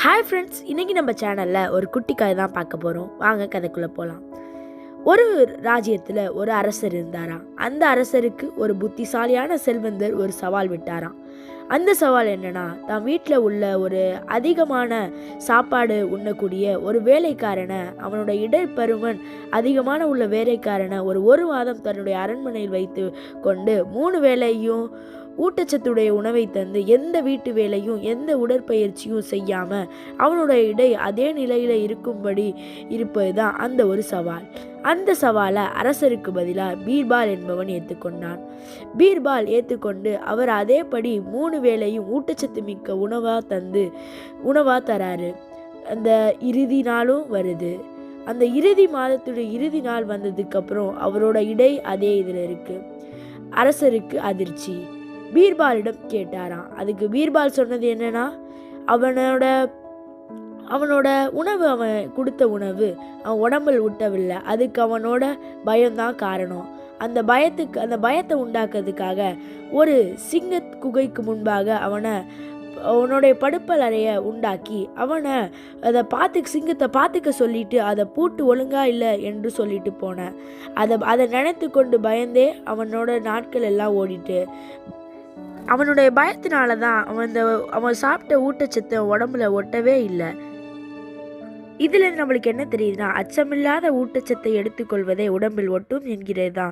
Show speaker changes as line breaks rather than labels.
Hi friends இன்றைக்கி நம்ம சேனலில் ஒரு குட்டி கதை தான் பார்க்க போகிறோம் வாங்க கதைக்குள்ளே போகலாம் ஒரு ராஜ்யத்தில் ஒரு அரசர் இருந்தாராம். அந்த அரசருக்கு ஒரு புத்திசாலியான செல்வந்தர் ஒரு சவால் விட்டாராம். அந்த சவால் என்னன்னா தான் வீட்டில் உள்ள ஒரு அதிகமான சாப்பாடு உண்ணக்கூடிய ஒரு வேலைக்காரனை அவனோட இடைப்பருவன் அதிகமான உள்ள வேலைக்காரனை ஒரு ஒரு மாதம் தன்னுடைய அரண்மனையில் வைத்து கொண்டு மூணு வேளையும் ஊட்டச்சத்துடைய உணவை தந்து எந்த வீட்டு வேலையும் எந்த உடற்பயிற்சியும் செய்யாமல் அவனோட இடை அதே நிலையில் இருக்கும்படி இருப்பது தான் அந்த ஒரு சவால். அந்த சவாலை அரசருக்கு பதிலாக பீர்பால் என்பவன் ஏற்றுக்கொண்டான் பீர்பால் ஏற்றுக்கொண்டு அவர் அதேபடி மூணு வேளையும் ஊட்டச்சத்து மிக்க உணவாக தந்து உணவாக தராரு. அந்த இறுதி நாளும் வருது. அந்த இறுதி மாதத்துடைய இறுதி நாள் வந்ததுக்கப்புறம் அவரோட இடை அதே இதில் இருக்குது அரசருக்கு அதிர்ச்சி. பீர்பாலிடம் கேட்டாராம். அதுக்கு பீர்பால் சொன்னது என்னன்னா அவனோட அவனோட உணவு அவன் கொடுத்த உணவு அவன் உடம்பில் விட்டவில்லை அதுக்கு அவனோட பயம்தான் காரணம். அந்த பயத்துக்கு அந்த பயத்தை உண்டாக்குறதுக்காக ஒரு சிங்க குகைக்கு முன்பாக அவனை அவனுடைய படுப்பல் அறைய உண்டாக்கி அவனை அதை பார்த்து சிங்கத்தை பார்த்துக்க சொல்லிட்டு அதை பூட்டு ஒழுங்கா இல்லை என்று சொல்லிட்டு போனேன். அதை அதை நினைத்து கொண்டு பயந்தே அவனோட நாட்கள் எல்லாம் ஓடிட்டு அவனுடைய பயத்தினால தான் அவன் இந்த அவன் சாப்பிட்ட ஊட்டச்சத்து உடம்புல ஒட்டவே இல்லை. இதில் நம்மளுக்கு என்ன தெரியுதுன்னா அச்சமில்லாத ஊட்டச்சத்தை எடுத்துக்கொள்வதே உடம்பில் ஒட்டும் என்கிறது தான்